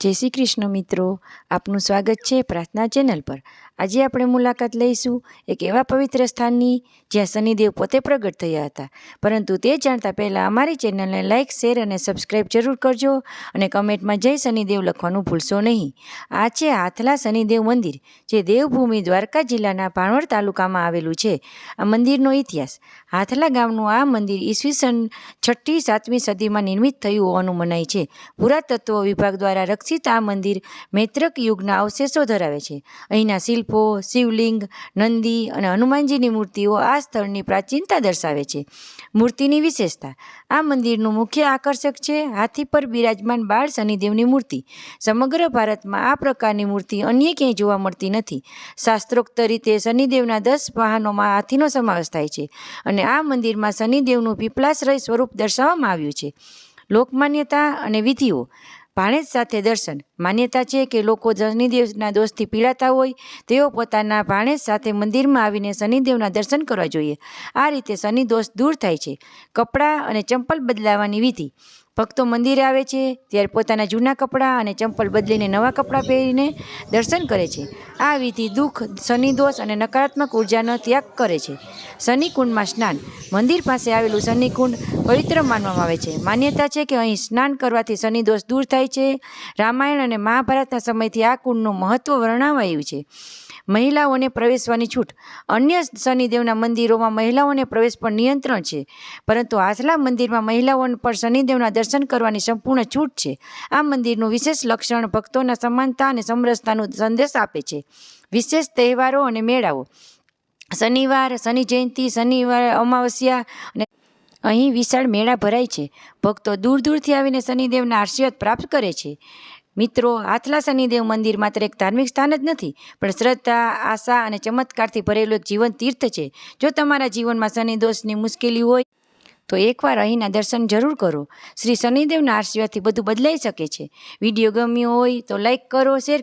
જય શ્રી કૃષ્ણ મિત્રો. આપનું સ્વાગત છે પ્રાર્થના ચેનલ પર. આજે આપણે મુલાકાત લઈશું એક એવા પવિત્ર સ્થાનની જ્યાં શનિદેવ પોતે પ્રગટ થયા હતા. પરંતુ તે જાણતા પહેલાં અમારી ચેનલને લાઇક શેર અને સબસ્ક્રાઈબ જરૂર કરજો અને કમેન્ટમાં જય શનિદેવ લખવાનું ભૂલશો નહીં. આ છે હાથલા શનિદેવ મંદિર, જે દેવભૂમિ દ્વારકા જિલ્લાના ભાણવડ તાલુકામાં આવેલું છે. આ મંદિરનો ઇતિહાસ. હાથલા ગામનું આ મંદિર ઈસવીસન છઠ્ઠી સાતમી સદીમાં નિર્મિત થયું હોવાનું મનાય છે. પુરાતત્વ વિભાગ દ્વારા રક્ષિત આ મંદિર મૈત્રક યુગના અવશેષો ધરાવે છે. અહીંના શિલ્પો, શિવલિંગ, નંદી અને હનુમાનજીની મૂર્તિઓ આ સ્થળની પ્રાચીનતા દર્શાવે છે. મૂર્તિની વિશેષતા. આ મંદિરનું મુખ્ય આકર્ષક છે હાથી પર બિરાજમાન બાળ શનિદેવની મૂર્તિ. સમગ્ર ભારતમાં આ પ્રકારની મૂર્તિ અન્ય ક્યાંય જોવા મળતી નથી. શાસ્ત્રોક્ત રીતે શનિદેવના દસ વાહનોમાં હાથીનો સમાવેશ થાય છે અને આ મંદિરમાં શનિદેવનું પીપલાશ્રય સ્વરૂપ દર્શાવવામાં આવ્યું છે. લોકમાન્યતા અને વિધિઓ. ભાણેજ સાથે દર્શન. માન્યતા છે કે લોકો શનિદેવના દોષથી પીડાતા હોય, તેઓ પોતાના ભાણેજ સાથે મંદિરમાં આવીને શનિદેવના દર્શન કરવા જોઈએ. આ રીતે શનિ દોષ દૂર થાય છે. કપડાં અને ચંપલ બદલાવાની વિધિ. ભક્તો મંદિરે આવે છે, ત્યારે પોતાના જૂના કપડાં અને ચંપલ બદલીને નવા કપડાં પહેરીને દર્શન કરે છે. આ વિધિ દુઃખ, શનિ દોષ અને નકારાત્મક ઉર્જાનો ત્યાગ કરે છે. શનિકુંડમાં સ્નાન. મંદિર પાસે આવેલું શનિકુંડ પવિત્ર માનવામાં આવે છે. માન્યતા છે કે અહીં સ્નાન કરવાથી શનિ દોષ દૂર થાય છે. રામાયણ અને મહાભારતના સમયથી આ કુંડનું મહત્ત્વ વર્ણવાયું છે. મહિલાઓને પ્રવેશવાની છૂટ. અન્ય શનિદેવના મંદિરોમાં મહિલાઓને પ્રવેશ પર નિયંત્રણ છે, પરંતુ આસલા મંદિરમાં મહિલાઓ પર શનિદેવના દર્શન કરવાની સંપૂર્ણ છૂટ છે. આ મંદિરનું વિશેષ લક્ષણ ભક્તોના સમાનતા અને સમરસતાનો સંદેશ આપે છે. વિશેષ તહેવારો અને મેળાઓ. શનિવાર, શનિ જયંતિ, શનિવાર અમાવસ્યા અને અહીં વિશાળ મેળા ભરાય છે. ભક્તો દૂર દૂરથી આવીને શનિદેવના આશીર્વાદ પ્રાપ્ત કરે છે. મિત્રો હાથલા શનિદેવ મંદિર માત્ર એક ધાર્મિક સ્થાન જ નથી, પણ શ્રદ્ધા, આશા અને ચમત્કારથી ભરેલું એક જીવન તીર્થ છે. જો તમારા જીવનમાં શનિ દોષની મુશ્કેલી હોય, તો એકવાર અહીંના દર્શન જરૂર કરો. શ્રી શનિદેવના આશીર્વાદથી બધું બદલાઈ શકે છે. વીડિયો ગમ્યો હોય તો લાઈક કરો, શેર